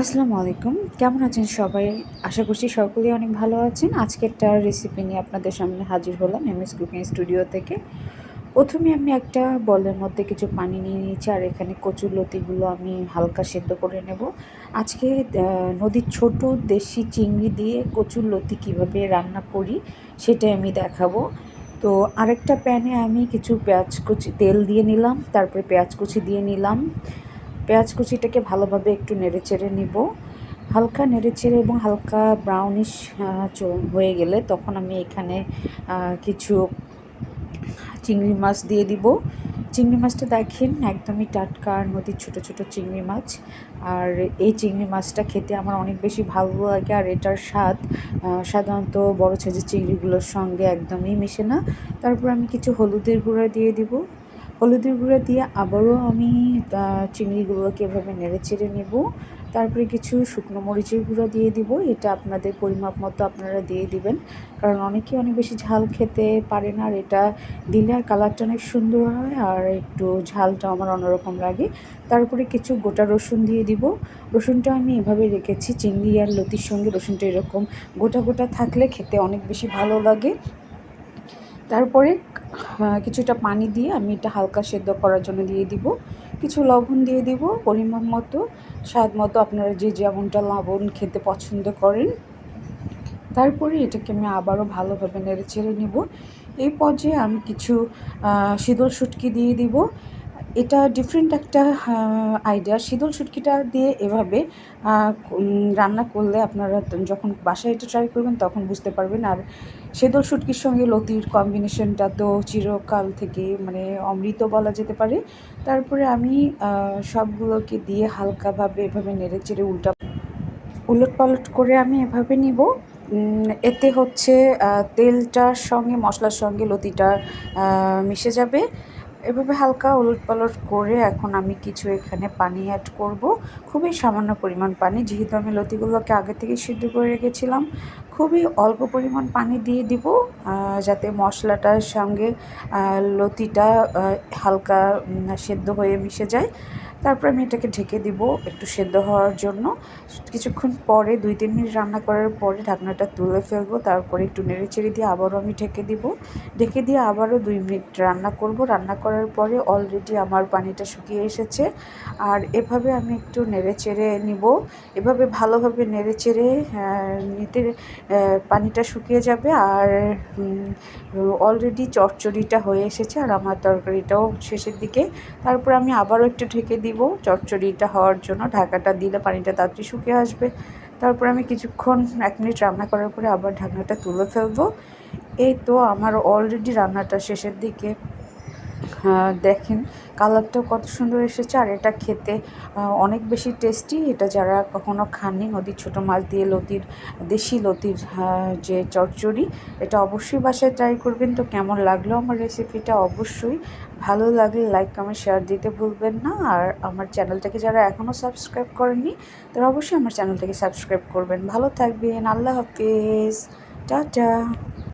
আসসালামু আলাইকুম। কেমন আছেন সবাই? আশা করছি সকলেই অনেক ভালো আছেন। আজকে একটা রেসিপি নিয়ে আপনাদের সামনে হাজির হলাম এম এস কুকিং স্টুডিও থেকে। প্রথমে আমি একটা বলের মধ্যে কিছু পানি নিয়ে নিয়েছি আর এখানে কচুর লতিগুলো আমি হালকা সেদ্ধ করে নেব। আজকে নদীর ছোট দেশি চিংড়ি দিয়ে কচুর লতি কীভাবে রান্না করি সেটাই আমি দেখাবো। তো আরেকটা প্যানে আমি কিছু পেঁয়াজ কুচি, তেল দিয়ে নিলাম, তারপরে পেঁয়াজ কুচি দিয়ে নিলাম। পেঁয়াজ কুচিটাকে ভালোভাবে একটু নেড়ে চেড়ে নিব। হালকা নেড়ে চেড়ে এবং হালকা ব্রাউনিশ হয়ে গেলে তখন আমি এখানে কিছু চিংড়ি মাছ দিয়ে দিব। চিংড়ি মাছটা দেখেন একদমই টাটকা নদীর ছোট ছোট চিংড়ি মাছ। আর এই চিংড়ি মাছটা খেতে আমার অনেক বেশি ভালো লাগে আর এটার স্বাদ সাধারণত বড় সাইজের চিংড়িগুলোর সঙ্গে একদমই মিশে না। তারপর আমি কিছু হলুদের গুঁড়া দিয়ে দিব। হলুদের গুঁড়া দিয়ে আবারও আমি চিংড়িগুলোকে এভাবে নেড়ে চেড়ে নেব। তারপরে কিছু শুকনো মরিচের গুঁড়া দিয়ে দিব। এটা আপনাদের পরিমাপ মতো আপনারা দিয়ে দিবেন। কারণ অনেকে অনেক বেশি ঝাল খেতে পারে না। আর এটা দিলে আর কালারটা অনেক সুন্দর হয় আর একটু ঝালটা আমার অন্যরকম লাগে। তারপরে কিছু গোটা রসুন দিয়ে দিব। রসুনটা আমি এভাবে রেখেছি। চিংড়ি আর লতির সঙ্গে রসুনটা এরকম গোটা গোটা থাকলে খেতে অনেক বেশি ভালো লাগে। তারপরে কিছুটা পানি দিয়ে আমি এটা হালকা সেদ্ধ করার জন্য দিয়ে দিব। কিছু লবণ দিয়ে দিব, পরিমাণ মতো, স্বাদ মতো। আপনারা যে যেমনটা লবণ খেতে পছন্দ করেন। তারপরে এটাকে আমি আবারও ভালোভাবে নেড়ে ছেড়ে নেব। এই পর্যায়ে আমি কিছু শীতল শুটকি দিয়ে দিব। এটা ডিফারেন্ট একটা আইডিয়া শীতল শুটকিটা দিয়ে এভাবে রান্না করলে আপনারা যখন বাসায় এটা ট্রাই করবেন তখন বুঝতে পারবেন। আর শীতল শুটকির সঙ্গে লতির কম্বিনেশনটা তো চিরকাল থেকে মানে অমৃত বলা যেতে পারে। তারপরে আমি সবগুলোকে দিয়ে হালকাভাবে এভাবে নেড়ে চেড়ে উল্টা উলট পালট করে আমি এভাবে নিব। এতে হচ্ছে তেলটার সঙ্গে, মশলার সঙ্গে লতিটা মিশে যাবে। এভাবে হালকা উলট পালট করে এখন আমি কিছু এখানে পানি অ্যাড করব। খুবই সামান্য পরিমাণ পানি, যেহেতু আমি লতিগুলোকে আগে থেকে সিদ্ধ করে রেখেছিলাম। খুবই অল্প পরিমাণ পানি দিয়ে দিব যাতে মশলাটার সঙ্গে লতিটা হালকা সেদ্ধ হয়ে মিশে যায়। তারপর আমি এটাকে ঢেকে দিব একটু সেদ্ধ হওয়ার জন্য। কিছুক্ষণ পরে, দুই, তিন মিনিট রান্না করার পরে ঢাকনাটা তুলে ফেলব, তারপরে একটু নেড়ে চেড়ে দিয়ে আবারও আমি ঢেকে দিব। ঢেকে দিয়ে আবারও দুই মিনিট রান্না করব। রান্না করার পরে অলরেডি আমার পানিটা শুকিয়ে এসেছে। আর এভাবে আমি একটু নেড়ে চেড়ে নিব। এভাবে ভালোভাবে নেড়ে চেড়ে নিতে পানিটা শুকিয়ে যাবে। আর অলরেডি চচ্চড়িটা হয়ে এসেছে আর আমার তরকারিটাও শেষের দিকে। তারপর আমি আবারও একটু ঢেকে দিব, চচ্চড়িটা হওয়ার জন্য, ঢাকাটা দিলে পানিটা তাড়াতাড়ি শুকিয়ে আসবে। তারপর আমি কিছুক্ষণ, এক মিনিট রান্না করার পরে আবার ঢাকনাটা তুলে ফেলব। এই তো আমার অলরেডি রান্নাটা শেষের দিকে। দেখেন, কালারটাও কত সুন্দর এসেছে আর এটা খেতে অনেক বেশি টেস্টি এটা যারা কখনো খাননি, নদীর ছোটো মাছ দিয়ে লতির, দেশি লতির যে চচ্চড়ি, এটা অবশ্যই বাসায় ট্রাই করবেন। তো কেমন লাগল আমার রেসিপিটা অবশ্যই ভালো লাগলে লাইক কমেন্ট শেয়ার দিতে ভুলবেন না। আর আমার চ্যানেলটাকে যারা এখনও সাবস্ক্রাইব করেননি, তারা অবশ্যই আমার চ্যানেলটাকে সাবস্ক্রাইব করবেন। ভালো থাকবেন, আল্লাহ হাফিজ। টাটা।